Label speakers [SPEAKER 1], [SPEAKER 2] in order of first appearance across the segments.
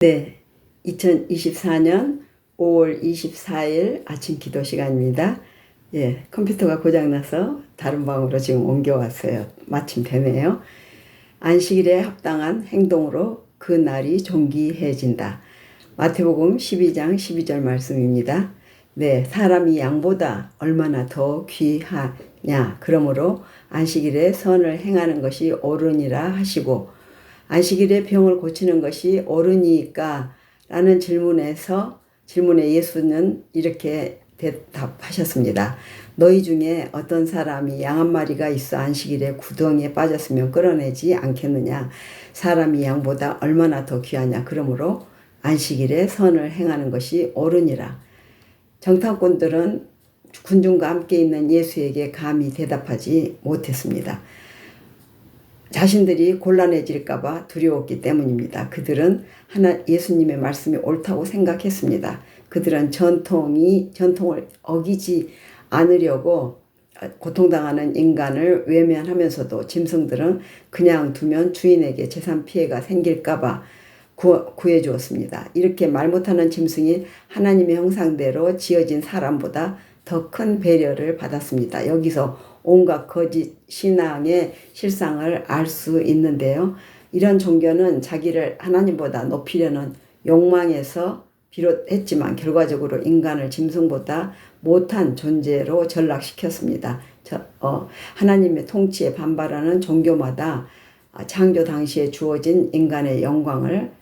[SPEAKER 1] 네, 2024년 5월 24일 아침 기도 시간입니다. 예, 컴퓨터가 고장나서 다른 방으로 지금 옮겨왔어요. 마침 되네요. 안식일에 합당한 행동으로 그 날이 존귀해진다. 마태복음 12장 12절 말씀입니다. 네, 사람이 양보다 얼마나 더 귀하냐. 그러므로 안식일에 선을 행하는 것이 옳으니라 하시고 안식일에 병을 고치는 것이 옳으니까 라는 질문에서 질문에 예수는 이렇게 대답하셨습니다. 너희 중에 어떤 사람이 양 한 마리가 있어 안식일에 구덩이에 빠졌으면 끌어내지 않겠느냐. 사람이 양보다 얼마나 더 귀하냐. 그러므로 안식일에 선을 행하는 것이 옳으니라. 정탐꾼들은 군중과 함께 있는 예수에게 감히 대답하지 못했습니다. 자신들이 곤란해질까봐 두려웠기 때문입니다. 그들은 하나 예수님의 말씀이 옳다고 생각했습니다. 그들은 전통이 전통을 어기지 않으려고 고통당하는 인간을 외면하면서도 짐승들은 그냥 두면 주인에게 재산 피해가 생길까봐 구해 주었습니다. 이렇게 말 못하는 짐승이 하나님의 형상대로 지어진 사람보다 더 큰 배려를 받았습니다. 여기서 온갖 거짓 신앙의 실상을 알 수 있는데요. 이런 종교는 자기를 하나님보다 높이려는 욕망에서 비롯했지만 결과적으로 인간을 짐승보다 못한 존재로 전락시켰습니다. 저, 어, 하나님의 통치에 반발하는 종교마다 창조 당시에 주어진 인간의 영광을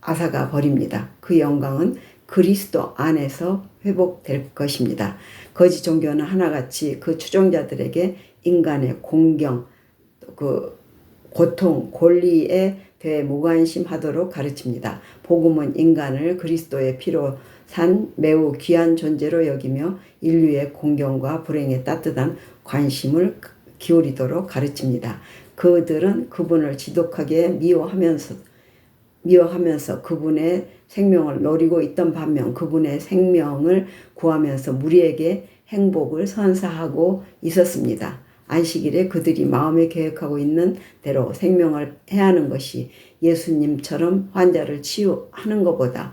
[SPEAKER 1] 앗아가 버립니다. 그 영광은 그리스도 안에서 회복될 것입니다. 거짓 종교는 하나같이 그 추종자들에게 인간의 공경, 그 고통, 권리에 대해 무관심하도록 가르칩니다. 복음은 인간을 그리스도의 피로 산 매우 귀한 존재로 여기며 인류의 공경과 불행에 따뜻한 관심을 기울이도록 가르칩니다. 그들은 그분을 지독하게 미워하면서 미워하면서 그분의 생명을 노리고 있던 반면 그분의 생명을 구하면서 무리에게 행복을 선사하고 있었습니다. 안식일에 그들이 마음에 계획하고 있는 대로 생명을 해하는 것이 예수님처럼 환자를 치유하는 것보다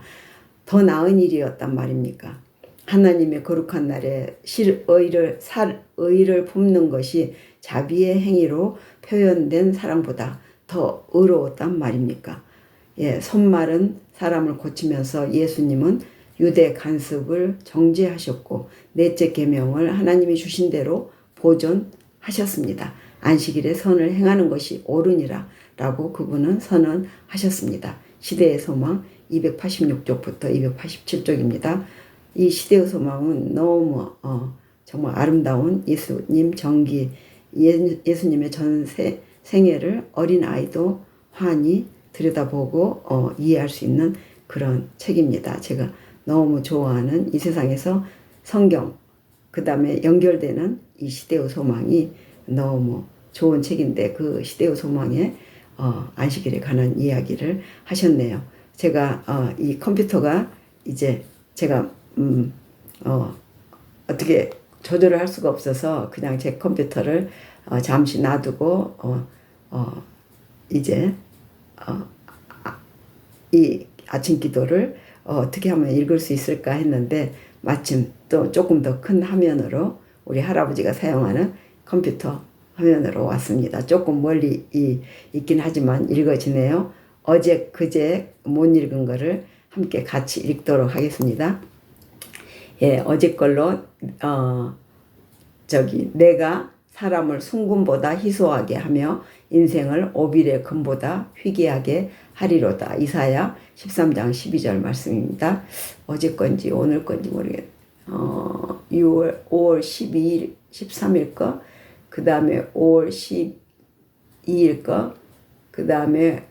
[SPEAKER 1] 더 나은 일이었단 말입니까? 하나님의 거룩한 날에 실의를 살 의를 품는 것이 자비의 행위로 표현된 사랑보다 더 의로웠단 말입니까? 예, 손말은 사람을 고치면서 예수님은 유대 간섭을 정지하셨고 넷째 계명을 하나님이 주신 대로 보존하셨습니다. 안식일에 선을 행하는 것이 옳으니라 라고 그분은 선언하셨습니다. 시대의 소망 286쪽부터 287쪽입니다. 이 시대의 소망은 너무 어, 정말 아름다운 예수님 정기 예, 수님의 전세 생애를 어린 아이도 환히 들여다보고 어, 이해할 수 있는 그런 책입니다. 제가 너무 좋아하는 이 세상에서 성경 그 다음에 연결되는 이 시대의 소망이 너무 좋은 책인데 그 시대의 소망에 어, 안식일에 관한 이야기를 하셨네요. 제가 어, 이 컴퓨터가 이제 제가 음, 어, 어떻게 조절을 할 수가 없어서 그냥 제 컴퓨터를 어, 잠시 놔두고 어, 어, 이제 어, 아, 이 아침 기도를 어, 떻게 하면 읽을 수 있을까 했는데 마침 또 조금 더 큰 화면으로 우리 할아버지가 사용하는 컴퓨터 화면으로 왔습니다. 조금 멀리 이, 있긴 하지만 읽어지네요. 어제 그제 못 읽은 거를 함께 같이 읽도록 하겠습니다. 예, 어제 걸로 어 저기 내가 사람을 순금보다 희소하게 하며 인생을 오빌의 금보다 희귀하게 하리로다. 이사야 13장 12절 말씀입니다. 어제 건지 오늘 건지 모르겠. 어, 6월 5월 12일 13일 거, 그 다음에 5월 12일 거, 그 다음에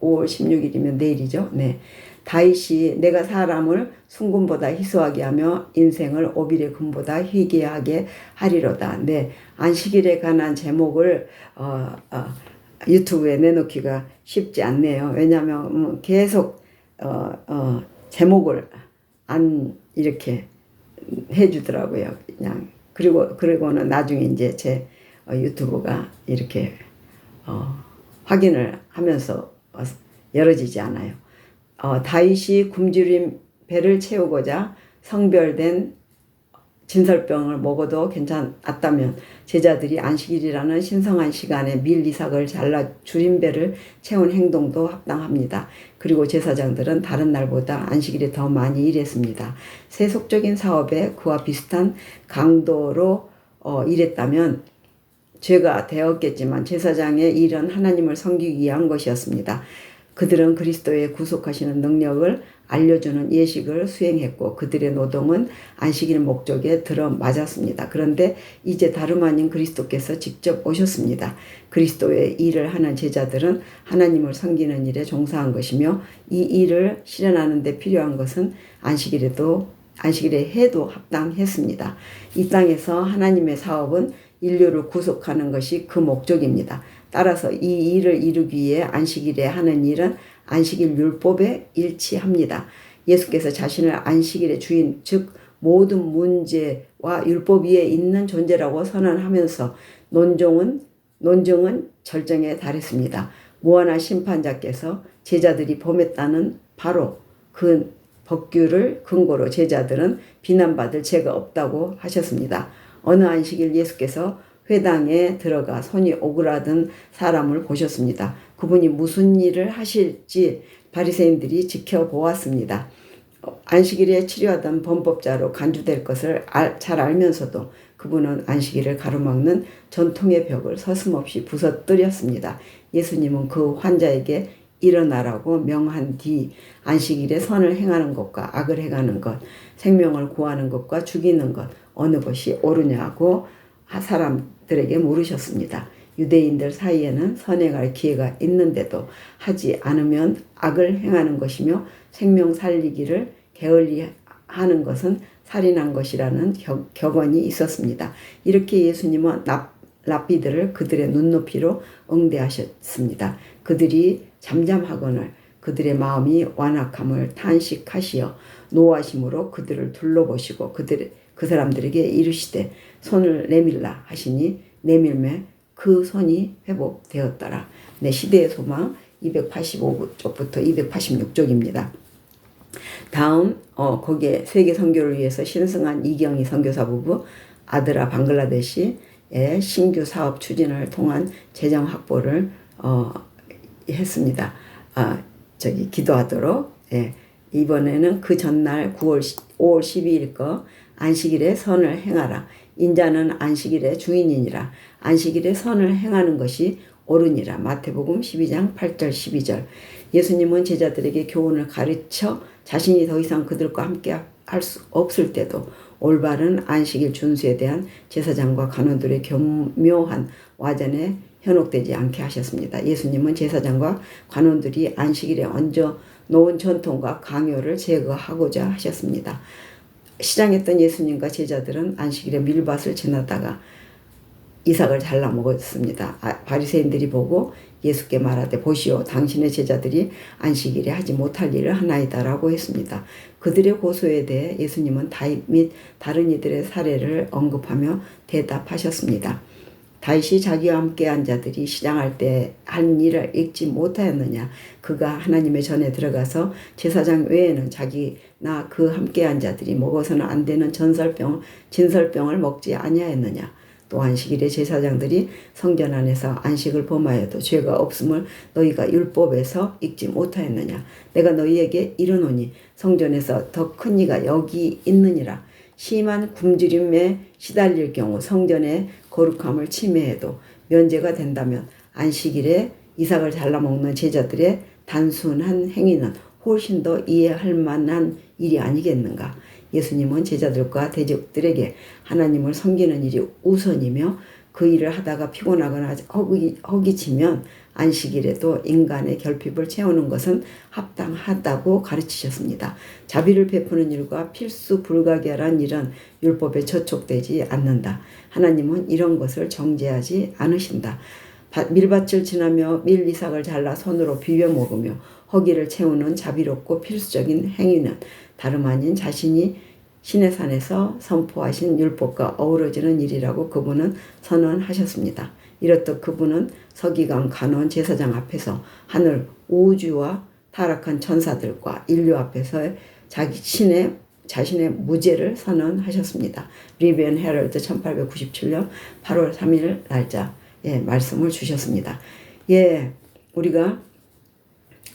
[SPEAKER 1] 5월 16일이면 내일이죠. 네. 다윗이 내가 사람을 순금보다 희소하게 하며 인생을 오빌의 금보다 희귀하게 하리로다. 네, 안식일에 관한 제목을 어, 어, 유튜브에 내놓기가 쉽지 않네요. 왜냐하면 음, 계속 어, 어, 제목을 안 이렇게 해주더라고요. 그냥 그리고 그리고는 나중에 이제 제 어, 유튜브가 이렇게 어, 확인을 하면서 어, 열어지지 않아요. 어, 다윗이 굶주린 배를 채우고자 성별된 진설병을 먹어도 괜찮았다면 제자들이 안식일이라는 신성한 시간에 밀 이삭을 잘라 줄인 배를 채운 행동도 합당합니다. 그리고 제사장들은 다른 날보다 안식일에 더 많이 일했습니다. 세속적인 사업에 그와 비슷한 강도로 어, 일했다면 죄가 되었겠지만 제사장의 일은 하나님을 섬기기 위한 것이었습니다. 그들은 그리스도의 구속하시는 능력을 알려주는 예식을 수행했고 그들의 노동은 안식일 목적에 들어맞았습니다. 그런데 이제 다름 아닌 그리스도께서 직접 오셨습니다. 그리스도의 일을 하는 제자들은 하나님을 섬기는 일에 종사한 것이며 이 일을 실현하는 데 필요한 것은 안식일에도 안식일에 해도 합당했습니다. 이 땅에서 하나님의 사업은 인류를 구속하는 것이 그 목적입니다. 따라서 이 일을 이루기 위해 안식일에 하는 일은 안식일 율법에 일치합니다. 예수께서 자신을 안식일의 주인, 즉 모든 문제와 율법 위에 있는 존재라고 선언하면서 논종은 논정은 절정에 달했습니다. 무한한 심판자께서 제자들이 범했다는 바로 그 법규를 근거로 제자들은 비난받을 죄가 없다고 하셨습니다. 어느 안식일 예수께서 회당에 들어가 손이 오그라든 사람을 보셨습니다. 그분이 무슨 일을 하실지 바리새인들이 지켜보았습니다. 안식일에 치료하던 범법자로 간주될 것을 잘 알면서도 그분은 안식일을 가로막는 전통의 벽을 서슴없이 부서뜨렸습니다. 예수님은 그 환자에게 일어나라고 명한 뒤 안식일에 선을 행하는 것과 악을 행하는 것, 생명을 구하는 것과 죽이는 것 어느 것이 옳으냐고 사람들에게 물으셨습니다. 유대인들 사이에는 선행할 기회가 있는데도 하지 않으면 악을 행하는 것이며 생명 살리기를 게을리 하는 것은 살인한 것이라는 격, 언이 있었습니다. 이렇게 예수님은 납, 랍비들을 그들의 눈높이로 응대하셨습니다. 그들이 잠잠하거늘 그들의 마음이 완악함을 탄식하시어 노하심으로 그들을 둘러보시고 그들 그 사람들에게 이르시되 손을 내밀라 하시니 내밀매 그 손이 회복되었더라. 내 시대의 소망 285쪽부터 286쪽입니다. 다음 어 거기에 세계 선교를 위해서 신승한 이경희 선교사 부부 아드라 방글라데시의 신규 사업 추진을 통한 재정 확보를 어 했습니다. 아 저기 기도하도록 예. 이번에는 그 전날 9월 5월 12일 거 안식일에 선을 행하라. 인자는 안식일의 주인이니라. 안식일에 선을 행하는 것이 옳으니라. 마태복음 12장 8절 12절. 예수님은 제자들에게 교훈을 가르쳐 자신이 더 이상 그들과 함께 할 수 없을 때도 올바른 안식일 준수에 대한 제사장과 간원들의 교묘한 와전에 현혹되지 않게 하셨습니다. 예수님은 제사장과 관원들이 안식일에 얹어 놓은 전통과 강요를 제거하고자 하셨습니다. 시장했던 예수님과 제자들은 안식일에 밀밭을 지나다가 이삭을 잘라 먹었습니다. 아, 바리새인들이 보고 예수께 말하되 보시오 당신의 제자들이 안식일에 하지 못할 일을 하나이다라고 했습니다. 그들의 고소에 대해 예수님은 다윗 및 다른 이들의 사례를 언급하며 대답하셨습니다. 다윗이 자기와 함께한 자들이 시장할 때 한 일을 읽지 못하였느냐? 그가 하나님의 전에 들어가서 제사장 외에는 자기 나 그 함께한 자들이 먹어서는 안 되는 전설병 진설병을 먹지 아니하였느냐? 또 안식일에 제사장들이 성전 안에서 안식을 범하여도 죄가 없음을 너희가 율법에서 읽지 못하였느냐? 내가 너희에게 이르노니 성전에서 더 큰 이가 여기 있느니라. 심한 굶주림에 시달릴 경우 성전의 거룩함을 침해해도 면제가 된다면 안식일에 이삭을 잘라 먹는 제자들의 단순한 행위는 훨씬 더 이해할 만한 일이 아니겠는가. 예수님은 제자들과 대적들에게 하나님을 섬기는 일이 우선이며 그 일을 하다가 피곤하거나 허기, 허기치면 안식일에도 인간의 결핍을 채우는 것은 합당하다고 가르치셨습니다. 자비를 베푸는 일과 필수 불가결한 일은 율법에 저촉되지 않는다. 하나님은 이런 것을 정죄하지 않으신다. 밀밭을 지나며 밀 이삭을 잘라 손으로 비벼 먹으며 허기를 채우는 자비롭고 필수적인 행위는 다름 아닌 자신이 신의 산에서 선포하신 율법과 어우러지는 일이라고 그분은 선언하셨습니다. 이렇듯 그분은 서기관 간원 제사장 앞에서 하늘 우주와 타락한 천사들과 인류 앞에서 자기 신의 자신의 무죄를 선언하셨습니다. 리비언 헤럴드 1897년 8월 3일 날짜 예, 말씀을 주셨습니다. 예, 우리가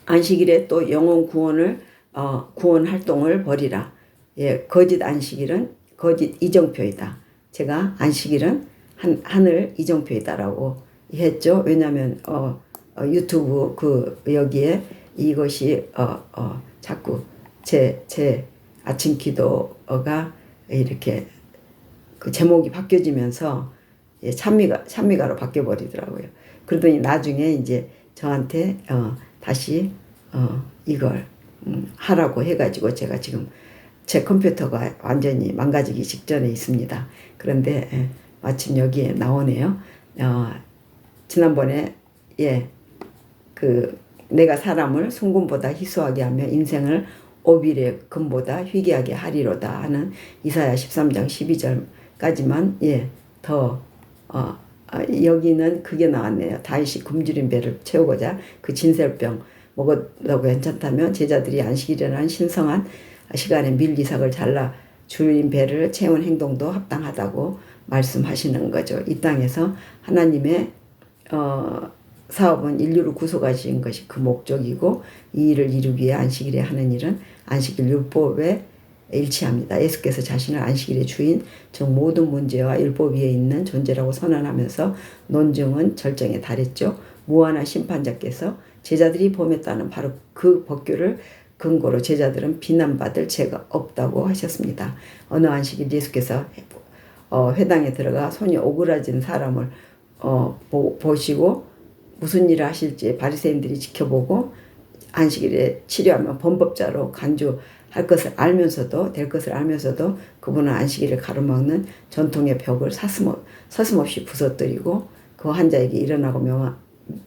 [SPEAKER 1] 안식일에 또 영혼 구원을 어, 구원 활동을 벌이라. 예, 거짓 안식일은 거짓 이정표이다. 제가 안식일은 한, 하늘 이정표이다라고 했죠. 왜냐하면 어, 어, 유튜브 그 여기에 이것이 어, 어, 자꾸 제, 제 아침 기도가 이렇게 그 제목이 바뀌어지면서 예, 찬미가 찬미가로 바뀌어 버리더라고요. 그러더니 나중에 이제 저한테 어, 다시 어, 이걸 음, 하라고 해가지고 제가 지금 제 컴퓨터가 완전히 망가지기 직전에 있습니다. 그런데 예, 마침 여기에 나오네요. 어, 지난번에 예, 그 내가 사람을 순금보다 희소하게 하며 인생을 오빌의 금보다 희귀하게 하리로다 하는 이사야 13장 12절까지만 예, 더 어, 아, 여기는 그게 나왔네요. 다윗이 굶주린 배를 채우고자 그 진설병 먹어도 괜찮다면 제자들이 안식일이라는 신성한 시간에 밀리삭을 잘라 주인 배를 채운 행동도 합당하다고 말씀하시는 거죠. 이 땅에서 하나님의 어, 사업은 인류를 구속하신 것이 그 목적이고 이 일을 이루기 위해 안식일에 하는 일은 안식일 율법에 일치합니다. 예수께서 자신을 안식일의 주인, 즉 모든 문제와 율법 위에 있는 존재라고 선언하면서 논증은 절정에 달했죠. 무한한 심판자께서 제자들이 범했다는 바로 그 법규를 근거로 제자들은 비난받을 죄가 없다고 하셨습니다. 어느 안식일 예수께서 어, 회당에 들어가 손이 오그라진 사람을 어, 보, 보시고 무슨 일을 하실지 바리새인들이 지켜보고 안식일에 치료하면 범법자로 간주할 것을 알면서도 될 것을 알면서도 그분은 안식일을 가로막는 전통의 벽을 사슴, 서슴없이 부서뜨리고 그 환자에게 일어나고 명하,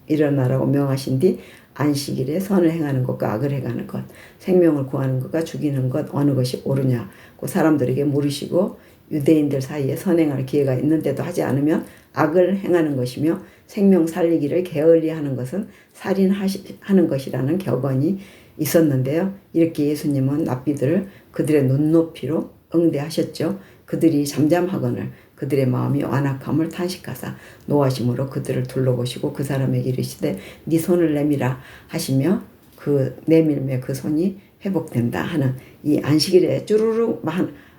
[SPEAKER 1] 일어나라고 명하신 뒤 안식일에 선을 행하는 것과 악을 행하는 것, 생명을 구하는 것과 죽이는 것 어느 것이 옳으냐 그 사람들에게 물으시고 유대인들 사이에 선행할 기회가 있는데도 하지 않으면 악을 행하는 것이며 생명 살리기를 게을리하는 것은 살인하는 것이라는 격언이 있었는데요. 이렇게 예수님은 납비들을 그들의 눈높이로 응대하셨죠. 그들이 잠잠하거늘 그들의 마음이 완악함을 탄식하사 노하심으로 그들을 둘러보시고 그 사람에게 이르시되 네 손을 내밀라 하시며 그 내밀매 그 손이 회복된다 하는 이 안식일에 쭈루룩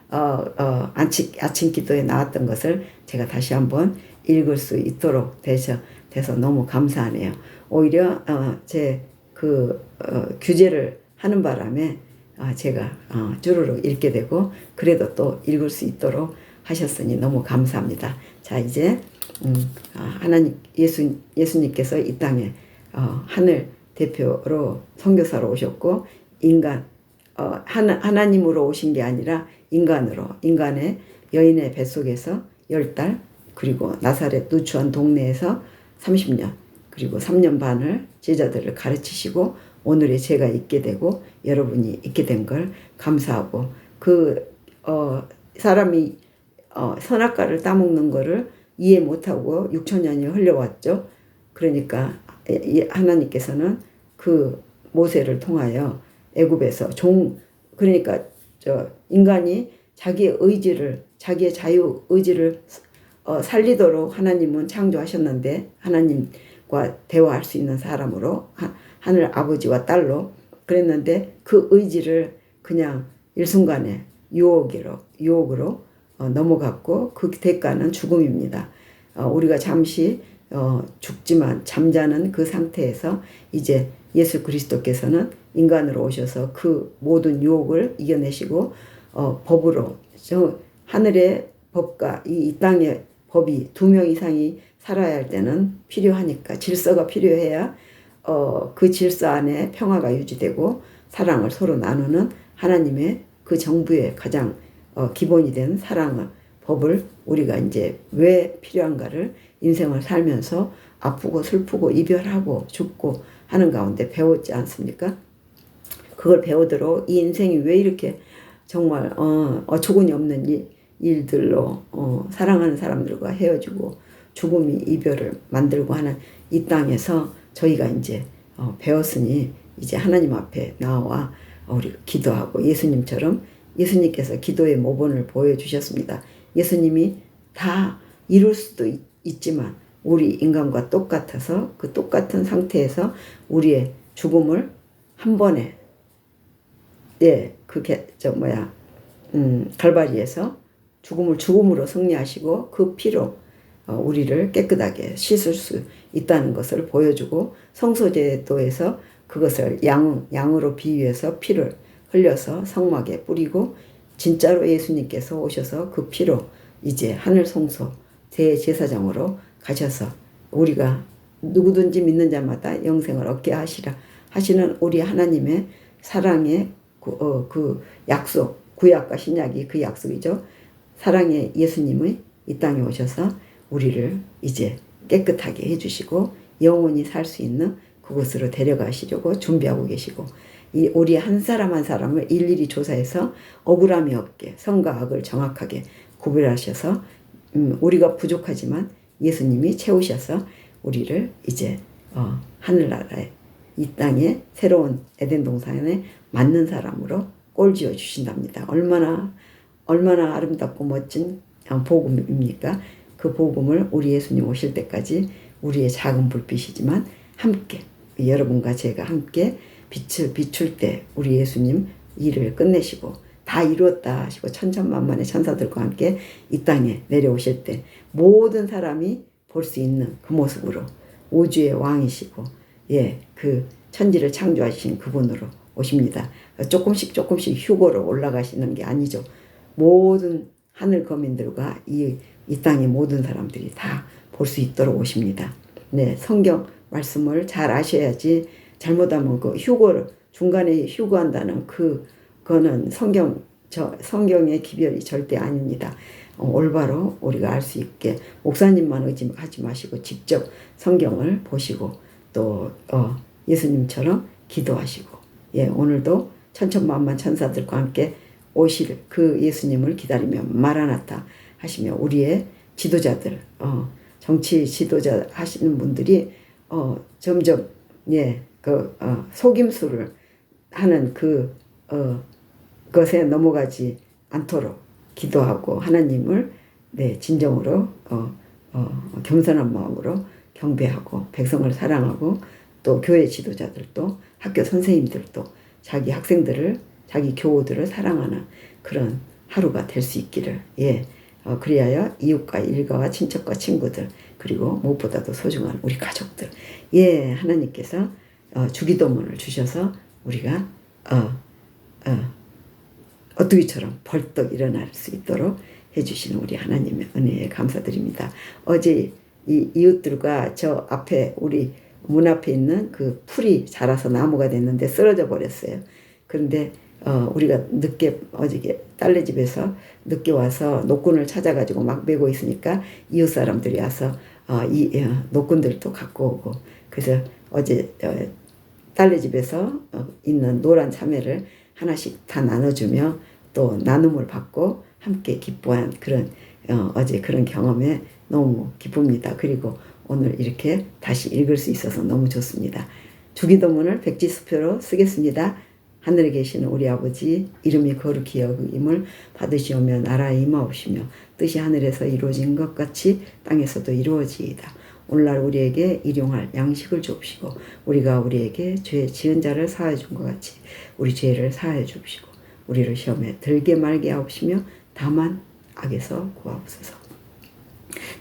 [SPEAKER 1] 어, 어, 아침, 기도에 나왔던 것을 제가 다시 한번 읽을 수 있도록 돼서, 돼서 너무 감사하네요. 오히려 어, 제그 어, 규제를 하는 바람에 어, 제가 어, 주르륵 읽게 되고 그래도 또 읽을 수 있도록 하셨으니 너무 감사합니다. 자 이제 음, 어, 하나님 예수 예수님께서 이 땅에 어, 하늘 대표로 선교사로 오셨고 인간 어, 하나, 하나님으로 오신 게 아니라 인간으로 인간의 여인의 뱃속에서 열 달 그리고 나사렛 누추한 동네에서 30년 그리고 3년 반을 제자들을 가르치시고 오늘의 제가 있게 되고 여러분이 있게 된 걸 감사하고 그 어, 사람이 어, 선악과를 따먹는 거를 이해 못하고 6천 년이 흘려왔죠. 그러니까 하나님께서는 그 모세를 통하여 애굽에서 종 그러니까 저 인간이 자기의 의지를 자기의 자유 의지를 어, 살리도록 하나님은 창조하셨는데 하나님과 대화할 수 있는 사람으로 하, 하늘 아버지와 딸로 그랬는데 그 의지를 그냥 일순간에 유혹으로 유혹으로 어, 넘어갔고 그 대가는 죽음입니다. 어, 우리가 잠시 어, 죽지만 잠자는 그 상태에서 이제 예수 그리스도께서는 인간으로 오셔서 그 모든 유혹을 이겨내시고 어, 법으로 저 하늘의 법과 이, 이 땅의 법이 두 명 이상이 살아야 할 때는 필요하니까 질서가 필요해야 어, 그 질서 안에 평화가 유지되고 사랑을 서로 나누는 하나님의 그 정부의 가장 어, 기본이 된 사랑을 법을 우리가 이제 왜 필요한가를 인생을 살면서 아프고 슬프고 이별하고 죽고 하는 가운데 배웠지 않습니까? 그걸 배우도록 이 인생이 왜 이렇게 정말 어, 어처구니 없는 일, 일들로 어, 사랑하는 사람들과 헤어지고 죽음이 이별을 만들고 하는 이 땅에서 저희가 이제 어, 배웠으니 이제 하나님 앞에 나와 우리 기도하고 예수님처럼 예수님께서 기도의 모본을 보여주셨습니다. 예수님이 다 이룰 수도 있, 있지만 우리 인간과 똑같아서 그 똑같은 상태에서 우리의 죽음을 한 번에 예 그게 저 뭐야 음 갈바리에서 죽음을 죽음으로 승리하시고 그 피로 어, 우리를 깨끗하게 씻을 수 있다는 것을 보여주고 성소제도에서 그것을 양 양으로 비유해서 피를 흘려서 성막에 뿌리고 진짜로 예수님께서 오셔서 그 피로 이제 하늘 성소 대제사장으로 가셔서 우리가 누구든지 믿는 자마다 영생을 얻게 하시라 하시는 우리 하나님의 사랑의 그, 어, 그 약속 구약과 신약이 그 약속이죠. 사랑의 예수님의 이 땅에 오셔서 우리를 이제 깨끗하게 해주시고 영원히 살 수 있는 그곳으로 데려가시려고 준비하고 계시고 이 우리 한 사람 한 사람을 일일이 조사해서 억울함이 없게 선과 악을 정확하게 구별하셔서 음, 우리가 부족하지만 예수님이 채우셔서 우리를 이제 어, 하늘나라에 이 땅에 새로운 에덴 동산에 맞는 사람으로 꼴지어 주신답니다. 얼마나 얼마나 아름답고 멋진 어, 복음입니까? 그 복음을 우리 예수님 오실 때까지 우리의 작은 불빛이지만 함께 여러분과 제가 함께 빛을 비출 때 우리 예수님 일을 끝내시고 다 이루었다 하시고 천천만만의 천사들과 함께 이 땅에 내려오실 때 모든 사람이 볼 수 있는 그 모습으로 우주의 왕이시고 예 그 천지를 창조하신 그분으로 오십니다. 조금씩 조금씩 휴거로 올라가시는 게 아니죠. 모든 하늘 거민들과 이, 이 땅의 모든 사람들이 다 볼 수 있도록 오십니다. 네, 성경 말씀을 잘 아셔야지 잘못하면 그 휴거를 중간에 휴거한다는 그 거는 성경 저 성경의 기별이 절대 아닙니다. 어, 올바로 우리가 알 수 있게 목사님만 의지하지 마시고 직접 성경을 보시고 또 어, 예수님처럼 기도하시고 예 오늘도 천천만만 천사들과 함께 오실 그 예수님을 기다리며 마라나타 하시며 우리의 지도자들 어, 정치 지도자 하시는 분들이 어, 점점 예 그 어, 속임수를 하는 그 어, 것에 넘어가지 않도록 기도하고 하나님을 네 진정으로 어, 어, 겸손한 마음으로 경배하고 백성을 사랑하고 또 교회 지도자들도 학교 선생님들도 자기 학생들을 자기 교우들을 사랑하는 그런 하루가 될 수 있기를 예 어, 그리하여 이웃과 일가와 친척과 친구들 그리고 무엇보다도 소중한 우리 가족들 예 하나님께서 어, 주기도문을 주셔서 우리가 어, 어, 어뚜기처럼 벌떡 일어날 수 있도록 해주시는 우리 하나님의 은혜에 감사드립니다. 어제 이 이웃들과 저 앞에 우리 문 앞에 있는 그 풀이 자라서 나무가 됐는데 쓰러져 버렸어요. 그런데 어, 우리가 늦게 어저께 딸네 집에서 늦게 와서 노끈을 찾아가지고 막 메고 있으니까 이웃 사람들이 와서 어, 이 어, 노끈들도 갖고 오고 그래서 어제 어, 딸네 집에서 어, 있는 노란 참외를 하나씩 다 나눠주며 또 나눔을 받고 함께 기뻐한 그런 어, 어제 그런 경험에 너무 기쁩니다. 그리고 오늘 이렇게 다시 읽을 수 있어서 너무 좋습니다. 주기도문을 백지수표로 쓰겠습니다. 하늘에 계시는 우리 아버지 이름이 거룩히 여김을 받으시오며 나라에 임하옵시며 뜻이 하늘에서 이루어진 것 같이 땅에서도 이루어지이다. 오늘날 우리에게 일용할 양식을 주옵시고 우리가 우리에게 죄 지은 자를 사하여 준것 같이 우리 죄를 사하여 주옵시고 우리를 시험에 들게 말게 하옵시며 다만 악에서 구하옵소서.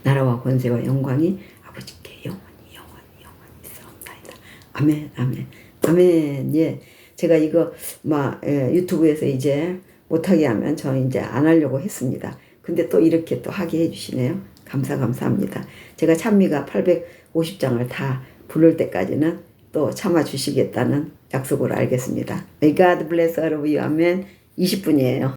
[SPEAKER 1] 나라와 권세와 영광이 아버지께 영원히 영원히 영원히 있사옵나이다. 아멘 아멘 아멘 예 제가 이거 막 예, 유튜브에서 이제 못하게 하면 저 이제 안 하려고 했습니다. 근데 또 이렇게 또 하게 해주시네요. 감사 감사합니다. 제가 찬미가 850장을 다 부를 때까지는 또 참아 주시겠다는 약속을 알겠습니다. May God bless all of you. 아멘. 20분이에요.